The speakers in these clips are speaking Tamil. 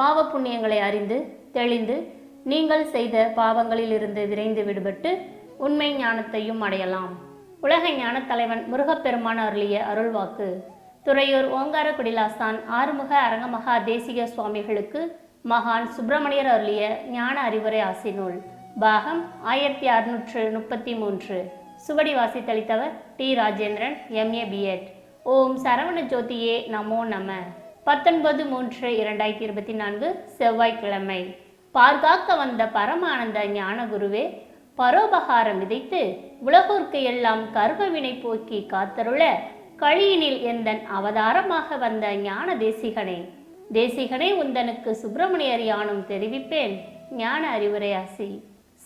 பாவ புண்ணியங்களை அறிந்து தெளிந்து நீங்கள் செய்த பாவங்களிலிருந்து விரைந்து விடுபட்டு உண்மை ஞானத்தையும் அடையலாம். உலக ஞானத் தலைவன் முருகப்பெருமான் அருளிய அருள்வாக்கு. துறையூர் ஓங்கார குடிலாஸ்தான் ஆறுமுக அரங்கமகா தேசிக சுவாமிகளுக்கு மகான் சுப்பிரமணியர் அருளிய ஞான அறிவுரை ஆசினூல் பாகம் ஆயிரத்தி அறுநூற்று முப்பத்தி மூன்று. சுவடி வாசித்தளித்தவர் டி. ராஜேந்திரன் எம்ஏ பிஎட் ஓம் சரவண ஜோதியே நமோ நம. பத்தொன்பது மூன்று இரண்டாயிரத்தி இருபத்தி நான்கு செவ்வாய்க்கிழமை. பார்காக்க வந்த பரமானந்த ஞானகுருவே பரோபகாரம் விதைத்து உலகோர்க்கு எல்லாம் கர்வவினை போக்கி காத்தருள கழியினில் எந்தன் அவதாரமாக வந்த ஞான தேசிகனே. தேசிகனே உந்தனுக்கு சுப்பிரமணியர் யானும் தெரிவிப்பேன் ஞான அறிவுரையாசி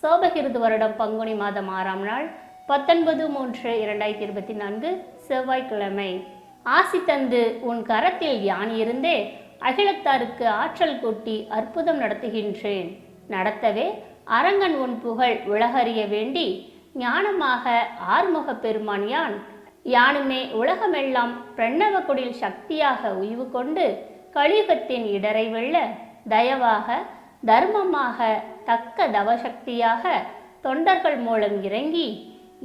சோபகிருது வருடம் பங்குனி மாதம் ஆறாம் நாள் பத்தொன்பது மூன்று இரண்டாயிரத்தி இருபத்தி நான்கு செவ்வாய்க்கிழமை. ஆசி தந்து உன் கரத்தில் யான் இருந்தே அகிலத்தாருக்கு ஆற்றல் கூட்டி அற்புதம் நடத்துகின்றேன். நடத்தவே அரங்கன் உன் புகழ் உலகறிய வேண்டி ஞானமாக ஆறுமுக பெருமான் யான். யானுமே உலகமெல்லாம் பிரணவகுடில் சக்தியாக உய்வு கொண்டு கலியுகத்தின் இடரை வெல்ல தயவாக தர்மமாக தக்க தவசக்தியாக தொண்டர்கள் மூலம் இறங்கி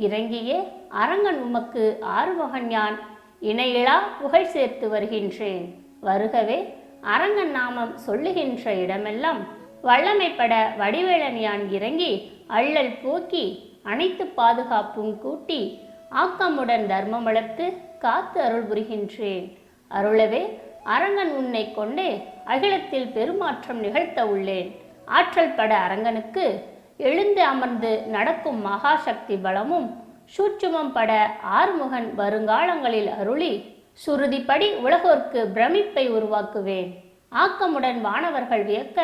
இறங்கியே அரங்கன் உமக்கு ஆறுமுகன் யான். இணையிலா புகழ் சேர்த்து வருகின்றேன். வருகவே அரங்கன் நாமம் சொல்லுகின்ற இடமெல்லாம் வல்லமைப்பட வடிவேலன் யான் இறங்கி அள்ளல் போக்கி அனைத்து பாதுகாப்பும் கூட்டி ஆக்கமுடன் தர்மம் வளர்த்து காத்து அருள் புரிகின்றேன். அருளவே அரங்கன் உன்னை கொண்டே அகிலத்தில் பெருமாற்றம் நிகழ்த்த உள்ளேன். ஆற்றல் பட அரங்கனுக்கு எழுந்து அமர்ந்து நடக்கும் மகாசக்தி பலமும் சூட்சுமம் பட ஆறுமுகன் வருங்காலங்களில் அருளி சுருதிப்படி உலகோர்க்கு பிரமிப்பை உருவாக்குவேன். ஆக்கமுடன் வானவர்கள் வியக்க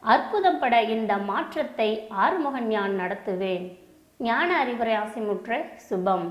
அற்புதம் பட இந்த மாற்றத்தை ஆறுமுகன் ஞான் நடத்துவேன். ஞான அறிவுரை ஆசைமுற்ற சுபம்.